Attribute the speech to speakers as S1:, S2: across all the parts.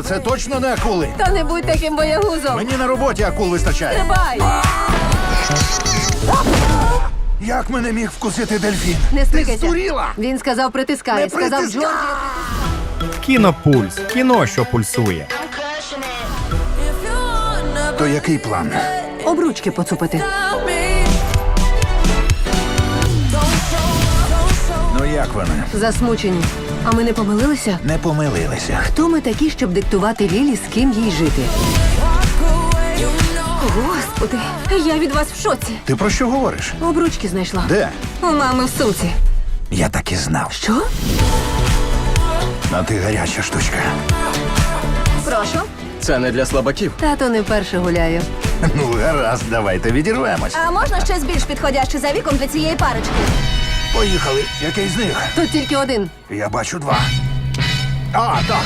S1: А це точно не акули.
S2: Та не будь таким боягузом.
S1: Мені на роботі акул вистачає.
S2: Стрибай!
S1: Як мене міг вкусити дельфін?
S2: Не
S1: Ти
S2: смикайся.
S1: здуріла?
S2: Він сказав притискай.
S1: Не
S2: Сказав
S1: притискай!
S2: Джорді.
S3: Кінопульс. Кіно, що пульсує.
S1: То який план?
S2: Обручки поцупити.
S1: Як вони?
S2: Засмучені. А ми не помилилися?
S1: Не помилилися.
S2: Хто ми такі, щоб диктувати Лілі, з ким їй жити? Господи, я від вас в шоці.
S1: Ти про що говориш?
S2: Обручки знайшла.
S1: Де?
S2: У мами в сумці.
S1: Я так і знав.
S2: Що?
S1: А ти гаряча штучка.
S2: Прошу.
S4: Це не для слабаків.
S2: Тато не вперше гуляю.
S1: Ну, гаразд, давайте відірвемось.
S5: А можна щось більш підходяще за віком для цієї парочки?
S1: Поїхали. Який з них?
S2: Тут тільки один.
S1: Я бачу два. А, так.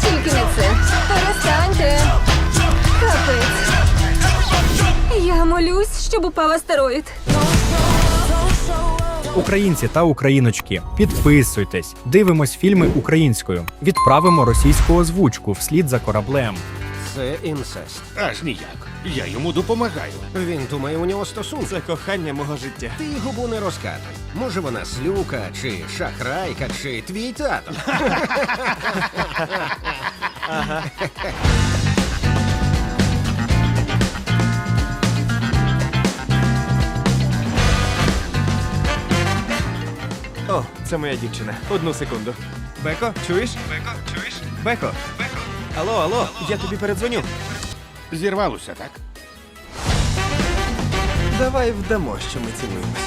S2: Тільки не це. Перестаньте. Капець. Я молюсь, щоб упав астероїд.
S3: Українці та україночки, підписуйтесь, дивимось фільми українською, відправимо російську озвучку вслід за кораблем.
S6: Це інцест.
S7: Аж ніяк. Я йому допомагаю.
S6: Він думає, у нього стосунки.
S4: Це кохання мого життя.
S6: Ти губу не розкатуй. Може, вона слюка, чи шахрайка, чи твій тато.
S4: О, це моя дівчина. Одну секунду. Беко, чуєш? Беко, чуєш? Беко, Беко. Алло, алло, я тобі передзвоню.
S7: Зірвалося, так?
S4: Давай вдамо, що ми цілуємося.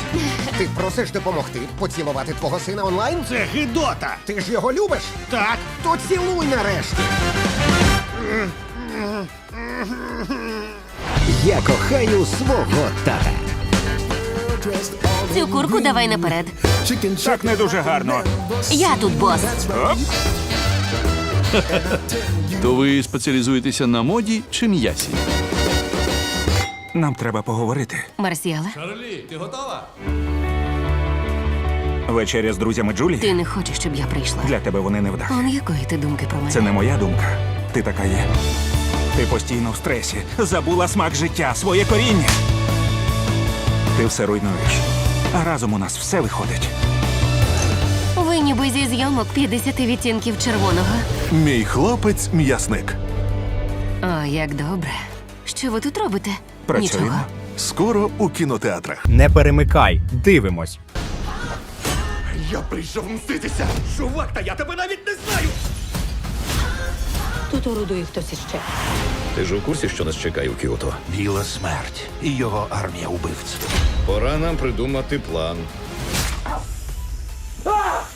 S6: Ти просиш допомогти поцілувати твого сина онлайн?
S7: Це гидота!
S6: Ти ж його любиш?
S7: Так,
S6: То цілуй нарешті. Я кохаю свого тата.
S5: Цю курку давай наперед.
S7: так не дуже гарно.
S5: Я тут бос.
S8: То ви спеціалізуєтеся на моді чи м'ясі?
S9: Нам треба поговорити.
S5: Марсіале,
S9: Вечеря з друзями Джулі.
S5: ти не хочеш, щоб я прийшла.
S9: Для тебе вони не вдах.
S5: Он якої ти думки про мене?
S9: Це не моя думка. Ти така є. Ти постійно в стресі. Забула смак життя, своє коріння. Ти все руйнуєш. А разом у нас все виходить.
S5: Ніби зі зйомок 50 відтінків червоного.
S8: Мій хлопець м'ясник.
S5: О, як добре. Що ви тут робите?
S9: Працюємо.
S5: Нічого.
S8: Скоро у кінотеатрах.
S3: Не перемикай, дивимось.
S7: Я прийшов мститися! Чувак, та я тебе навіть не знаю!
S2: Тут орудує хтось іще.
S10: Ти ж у курсі, що нас чекає у Кіото?
S1: Біла смерть і його армія убивців.
S10: Пора нам придумати план.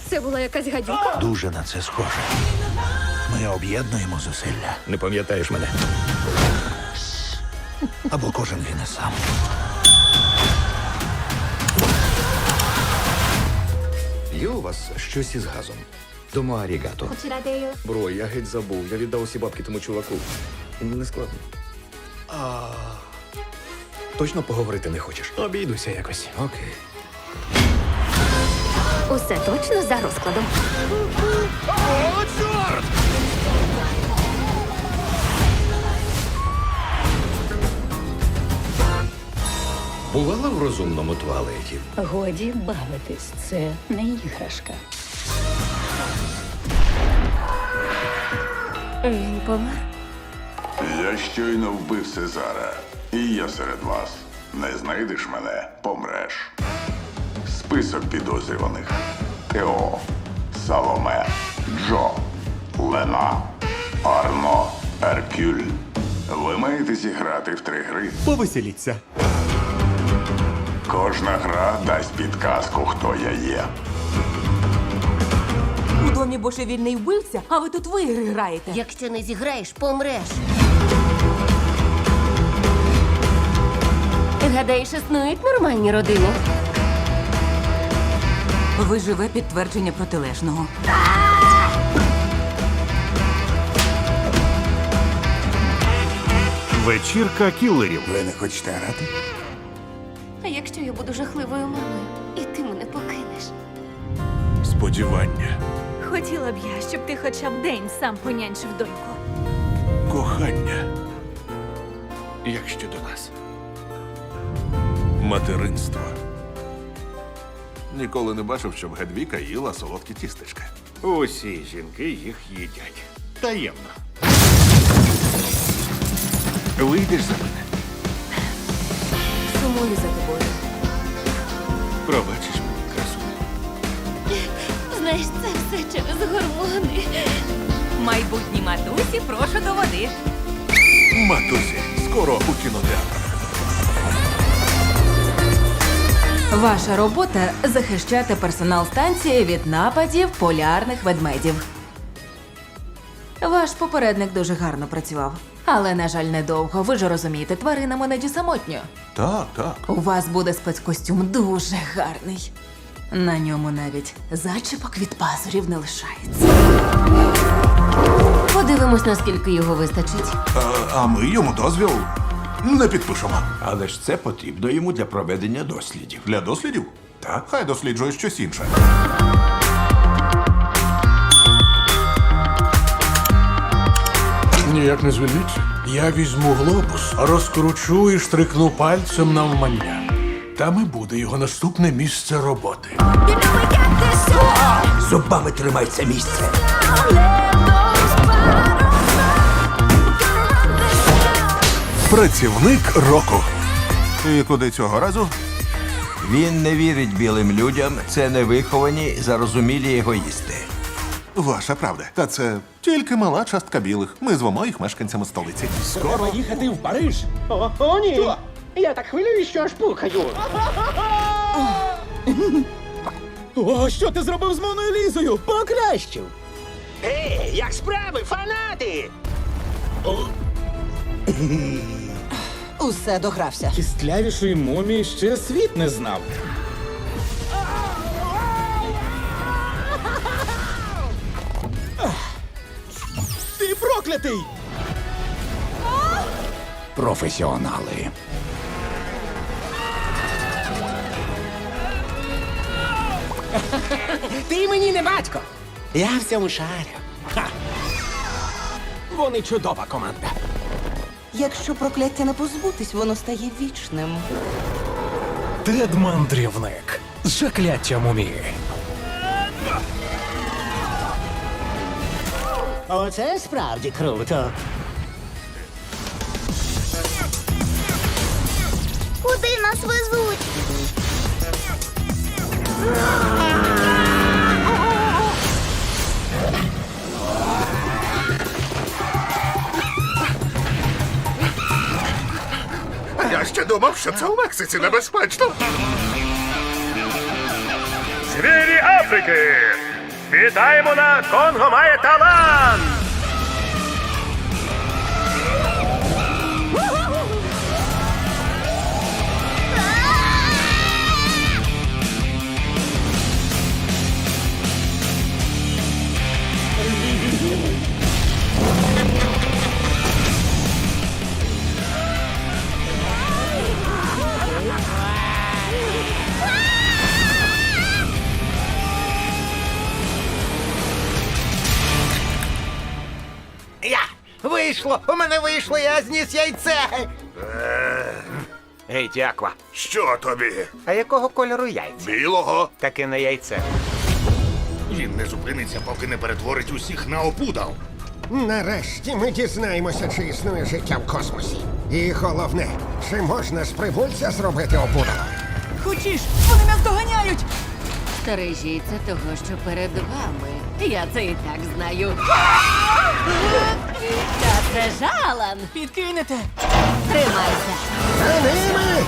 S2: Це була якась гадюка.
S1: Дуже на це схоже. Ми об'єднуємо зусилля.
S10: Не пам'ятаєш мене?
S1: Або кожен він і сам.
S10: Є у вас щось із газом? Домо арігато. Бро, я геть забув. Я віддав усі бабки тому чуваку. Мені не складно. А... Точно поговорити не хочеш?
S4: Обійдуся якось.
S10: Окей.
S5: Усе точно за розкладом.
S10: Бувала в розумному туалеті.
S11: Годі бавитись, це не іграшка.
S5: Він помер.
S12: Я щойно вбив Сезара, і я серед вас. Не знайдеш мене, помреш. Список підозрюваних: Тео, Саломе, Джо, Лена, Арно, Еркюль. Ви маєте зіграти в три гри.
S4: Повеселіться.
S12: Кожна гра дасть підказку, хто я є.
S11: У домі божевільний вбивця, а ви тут в ігри граєте.
S5: Якщо не зіграєш, помреш. Гадаєш, існують нормальні родини?
S11: Ви живе підтвердження протилежного.
S7: Вечірка кілерів.
S1: Ви не хочете грати?
S5: А якщо я буду жахливою мамою, і ти мене покинеш?
S8: Сподівання,
S11: Хотіла б я, щоб ти хоча б день сам понянчив доньку.
S8: кохання. Як щодо нас? Материнство. Ніколи не бачив, щоб Гедвіка їла солодкі тістечка.
S7: Усі жінки їх їдять. Таємно.
S8: Вийдеш за мене,
S11: Сумую за тобою.
S8: пробачиш мені красу.
S5: Знаєш, це все через гормони.
S11: Майбутні матусі, прошу до води.
S8: Матусі, скоро у кінотеатрах.
S11: Ваша робота захищати персонал станції від нападів полярних ведмедів. Ваш попередник дуже гарно працював. Але, на жаль, недовго. Ви ж розумієте, тваринам іноді самотньо.
S8: Так, так.
S11: У вас буде спецкостюм дуже гарний. На ньому навіть зачіпок від пазурів не лишається.
S5: Подивимось, наскільки його вистачить.
S8: А, а ми йому дозвіл не підпишемо.
S7: Але ж це потрібно йому для проведення дослідів.
S8: Для дослідів? Так. Хай досліджує щось інше.
S13: Ніяк не звільниться. Я візьму глобус, розкручу і штрикну пальцем навмання. Там і буде його наступне місце роботи.
S7: Зубами тримай це місце.
S8: Працівник року. І куди цього разу?
S7: Він не вірить білим людям. Це невиховані, зарозумілі егоїсти.
S8: Ваша правда. Та це тільки мала частка білих. Ми звемо їх мешканцями столиці.
S6: Скоро їхати в Париж. О, о ні. Я так хвилюю, що аж пукаю. О, що ти зробив з Моною Лізою? Покращив. Ей, як справи, фанати?
S11: Усе догрався.
S6: Кістлявішої мумії ще світ не знав. Ти проклятий!
S7: Професіонали.
S6: Ти мені не батько. Я в цьому шарю. Ха. Вони чудова команда.
S11: Якщо прокляття не позбутись, воно стає вічним.
S13: Тед мандрівник. Закляття мумії.
S6: Оце справді круто.
S10: Куди нас везуть?
S7: Думав, що це у Мексиці небезпечно.
S14: Звірі Африки! Вітаємо на Конго має талант!
S6: Вийшло! У мене вийшло, я зніс яйце! Гей, дяква.
S7: Що тобі?
S6: А якого кольору яйця?
S7: Білого?
S6: Таке не яйце.
S7: Він не зупиниться, поки не перетворить усіх на опудал.
S6: Нарешті ми дізнаємося, чи існує життя в космосі. І головне, чи можна з прибульця зробити опудало?
S11: Хочеш, вони нас доганяють!
S5: Стережіться того, що перед вами. Я це і так знаю. Та це жалан.
S11: Підкинете!
S5: Тримайся.
S6: За ними!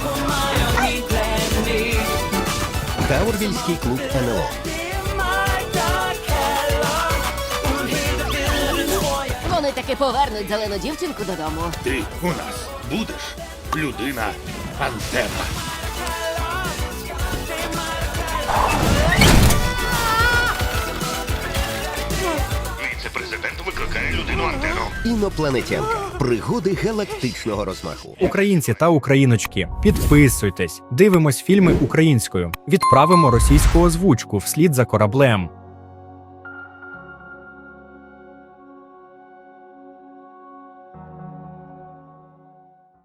S7: Таурвільський клуб НЛО.
S5: Вони таки повернуть зелену дівчинку додому.
S7: Ти у нас будеш людина антена. Викликає людину антену.
S6: Інопланетянка. Пригоди галактичного розмаху.
S3: Українці та україночки, підписуйтесь, дивимось фільми українською, відправимо російську озвучку вслід за кораблем.